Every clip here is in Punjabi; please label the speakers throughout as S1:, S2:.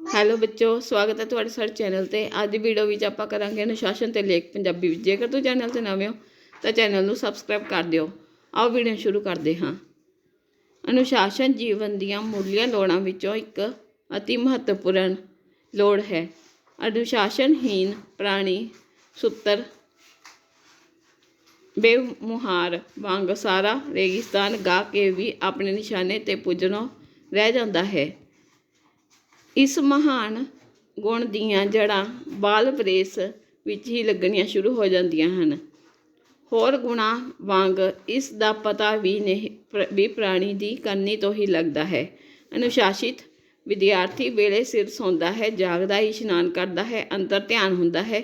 S1: ਹੈਲੋ ਬੱਚੋ, ਸਵਾਗਤ ਹੈ ਤੁਹਾਡੇ ਸਾਡੇ ਚੈਨਲ ਤੇ। ਅੱਜ ਦੀ ਵੀਡੀਓ ਵਿੱਚ ਆਪਾਂ ਕਰਾਂਗੇ ਅਨੁਸ਼ਾਸਨ ਤੇ ਲੇਖ ਪੰਜਾਬੀ ਵਿੱਚ। ਜੇਕਰ ਤੁਸੀਂ ਚੈਨਲ ਤੇ ਨਵੇਂ ਹੋ, ਤਾਂ ਚੈਨਲ ਨੂੰ ਸਬਸਕ੍ਰਾਈਬ ਕਰ ਦਿਓ। ਆਓ ਵੀਡੀਓ ਸ਼ੁਰੂ ਕਰਦੇ ਹਾਂ। ਅਨੁਸ਼ਾਸਨ ਜੀਵਨ ਦੀਆਂ ਮੁੱਢਲੀਆਂ ਲੋੜਾਂ ਵਿੱਚੋਂ ਇੱਕ ਅਤੀ ਮਹੱਤਵਪੂਰਨ ਲੋੜ ਹੈ। ਅਨੁਸ਼ਾਸਨਹੀਨ ਪ੍ਰਾਣੀ ਸੁੱਤਰ ਬੇਮੁਹਾਰ ਵਾਂਗ ਸਾਰਾ ਰੇਗਿਸਤਾਨ ਗਾ ਕੇ ਵੀ ਆਪਣੇ ਨਿਸ਼ਾਨੇ ਤੇ ਪੁੱਜਣੋਂ ਰਹਿ ਜਾਂਦਾ ਹੈ। ਇਸ ਮਹਾਨ ਗੁਣ ਦੀਆਂ ਜੜ੍ਹਾਂ ਬਾਲ ਪ੍ਰੇਸ ਵਿੱਚ ਹੀ ਲੱਗਣੀਆਂ ਸ਼ੁਰੂ ਹੋ ਜਾਂਦੀਆਂ ਹਨ। ਹੋਰ ਗੁਣਾਂ ਵਾਂਗ ਇਸ ਦਾ ਪਤਾ ਵੀ ਨਹੀਂ, ਪ੍ਰ- ਵੀ ਪ੍ਰਾਣੀ ਦੀ ਕਰਨੀ ਤੋਂ ਹੀ ਲੱਗਦਾ ਹੈ। ਅਨੁਸ਼ਾਸਿਤ ਵਿਦਿਆਰਥੀ ਵੇਲੇ ਸਿਰ ਸੌਂਦਾ ਹੈ, ਜਾਗਦਾ ਹੀ ਇਸ਼ਨਾਨ ਕਰਦਾ ਹੈ, ਅੰਤਰ ਧਿਆਨ ਹੁੰਦਾ ਹੈ,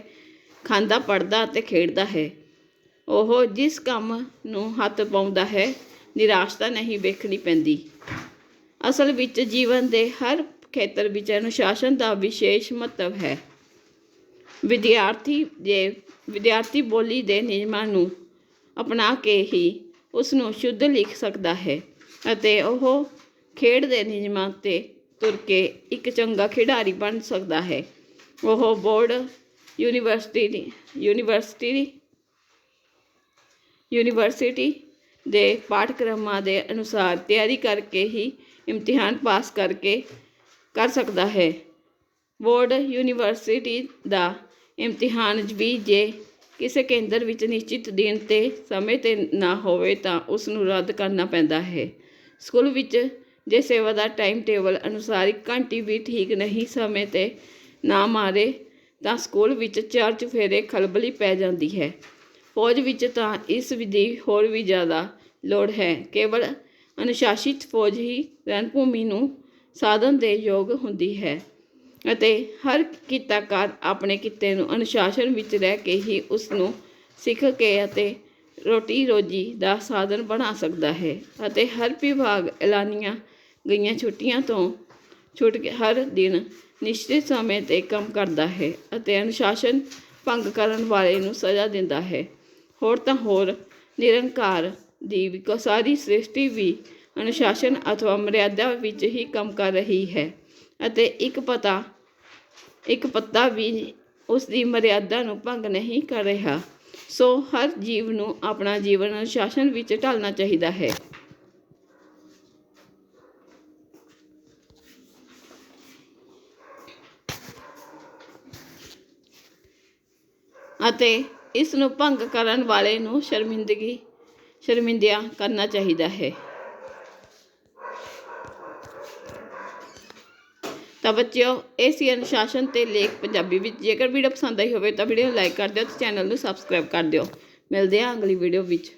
S1: ਖਾਂਦਾ ਪੜਦਾ ਅਤੇ ਖੇਡਦਾ ਹੈ। ਉਹ ਜਿਸ ਕੰਮ ਨੂੰ ਹੱਥ ਪਾਉਂਦਾ ਹੈ, ਨਿਰਾਸ਼ਤਾ ਨਹੀਂ ਵੇਖਣੀ ਪੈਂਦੀ। ਅਸਲ ਵਿੱਚ ਜੀਵਨ ਦੇ ਹਰ ਖੇਤਰ ਵਿੱਚ ਅਨੁਸ਼ਾਸਨ ਦਾ ਵਿਸ਼ੇਸ਼ ਮਹੱਤਵ ਹੈ। ਵਿਦਿਆਰਥੀ ਦੇ, ਵਿਦਿਆਰਥੀ ਬੋਲੀ ਦੇ ਨਿਯਮਾਂ ਨੂੰ ਅਪਣਾ ਕੇ ਹੀ ਉਸ ਨੂੰ ਸ਼ੁੱਧ ਲਿਖ ਸਕਦਾ ਹੈ ਅਤੇ ਉਹ ਖੇਡ ਦੇ ਨਿਯਮਾਂ ਤੇ ਤੁਰ ਕੇ ਇੱਕ ਚੰਗਾ ਖਿਡਾਰੀ ਬਣ ਸਕਦਾ ਹੈ। ਉਹ ਬੋਰਡ, ਯੂਨੀਵਰਸਿਟੀ ਦੀ- ਯੂਨੀਵਰਸਿਟੀ ਦੀ- ਯੂਨੀਵਰਸਿਟੀ ਦੇ ਪਾਠਕ੍ਰਮਾਂ ਦੇ ਅਨੁਸਾਰ ਤਿਆਰੀ ਕਰਕੇ ਹੀ ਇਮਤਿਹਾਨ ਪਾਸ ਕਰਕੇ ਕਰ ਸਕਦਾ ਹੈ। ਬੋਰਡ ਯੂਨੀਵਰਸਿਟੀ ਦਾ ਇਮਤਿਹਾਨ ਵੀ ਜੇ ਕਿਸੇ ਕੇਂਦਰ ਵਿੱਚ ਨਿਸ਼ਚਿਤ ਦਿਨ ਤੇ ਸਮੇਂ ਤੇ ਨਾ ਹੋਵੇ ਤਾਂ ਉਸ ਨੂੰ ਰੱਦ ਕਰਨਾ ਪੈਂਦਾ ਹੈ। ਸਕੂਲ ਵਿੱਚ ਜੇ ਸੇਵਾ ਦਾ ਟਾਈਮ ਟੇਬਲ ਅਨੁਸਾਰ ਇੱਕ ਘੰਟੀ ਵੀ ਠੀਕ ਨਹੀਂ ਸਮੇਂ ਤੇ ਨਾ ਮਾਰੇ ਤਾਂ ਸਕੂਲ ਵਿੱਚ ਚਰਚ ਫੇਰੇ ਖਲਬਲੀ ਪੈ ਜਾਂਦੀ ਹੈ। ਫੌਜ ਵਿੱਚ ਤਾਂ ਇਸ ਵਿਧੀ ਹੋਰ ਵੀ ਜ਼ਿਆਦਾ ਲੋੜ ਹੈ। ਕੇਵਲ ਅਨੁਸ਼ਾਸਿਤ ਫੌਜ ਹੀ ਰਣਭੂਮੀ ਨੂੰ ਸਾਧਨ ਦੇ ਯੋਗ ਹੁੰਦੀ ਹੈ ਅਤੇ ਹਰ ਕਿੱਤਾਕਾਰ ਆਪਣੇ ਕਿੱਤੇ ਨੂੰ ਅਨੁਸ਼ਾਸਨ ਵਿੱਚ ਰਹਿ ਕੇ ਹੀ ਉਸ ਨੂੰ ਸਿੱਖ ਕੇ ਅਤੇ ਰੋਟੀ ਰੋਜੀ ਦਾ ਸਾਧਨ ਬਣਾ ਸਕਦਾ ਹੈ ਅਤੇ ਹਰ ਵਿਭਾਗ ਐਲਾਨੀਆਂ ਗਈਆਂ ਛੁੱਟੀਆਂ ਤੋਂ ਛੁੱਟ ਕੇ ਹਰ ਦਿਨ ਨਿਸ਼ਚਿਤ ਸਮੇਂ ਤੇ ਕੰਮ ਕਰਦਾ ਹੈ ਅਤੇ ਅਨੁਸ਼ਾਸਨ ਭੰਗ ਕਰਨ ਵਾਲੇ ਨੂੰ ਸਜ਼ਾ ਦਿੰਦਾ ਹੈ। ਹੋਰ ਤਾਂ ਹੋਰ ਨਿਰੰਕਾਰ ਦੀ ਸਾਰੀ ਸ੍ਰਿਸ਼ਟੀ ਵੀ ਅਨੁਸ਼ਾਸਨ ਅਥਵਾ ਮਰਿਆਦਾ ਵਿੱਚ ਹੀ ਕੰਮ ਕਰ ਰਹੀ ਹੈ ਅਤੇ ਇੱਕ ਪਤਾ, ਇੱਕ ਪੱਤਾ ਵੀ ਉਸ ਦੀ ਮਰਿਆਦਾ ਨੂੰ ਭੰਗ ਨਹੀਂ ਕਰ ਰਿਹਾ। ਸੋ ਹਰ ਜੀਵ ਨੂੰ ਆਪਣਾ ਜੀਵਨ ਅਨੁਸ਼ਾਸਨ ਵਿੱਚ ਢਾਲਣਾ ਚਾਹੀਦਾ ਹੈ। ਅਤੇ ਇਸ ਨੂੰ ਭੰਗ ਕਰਨ ਵਾਲੇ ਨੂੰ ਸ਼ਰਮਿੰਦਗੀ, ਸ਼ਰਮਿੰਦਿਆ ਕਰਨਾ ਚਾਹੀਦਾ ਹੈ। ਤਾਂ ਬੱਚਿਓ, ਇਹ ਸੀ ਅਨੁਸ਼ਾਸਨ ਤੇ ਲੇਖ ਪੰਜਾਬੀ ਵਿੱਚ। ਜੇਕਰ ਵੀਡੀਓ ਪਸੰਦ ਆਈ ਹੋਵੇ ਤਾਂ ਵੀਡੀਓ ਨੂੰ ਲਾਈਕ ਕਰ ਦਿਓ ਤੇ ਚੈਨਲ ਨੂੰ ਸਬਸਕ੍ਰਾਈਬ ਕਰ ਦਿਓ। ਮਿਲਦੇ ਹਾਂ ਅਗਲੀ ਵੀਡੀਓ ਵਿੱਚ।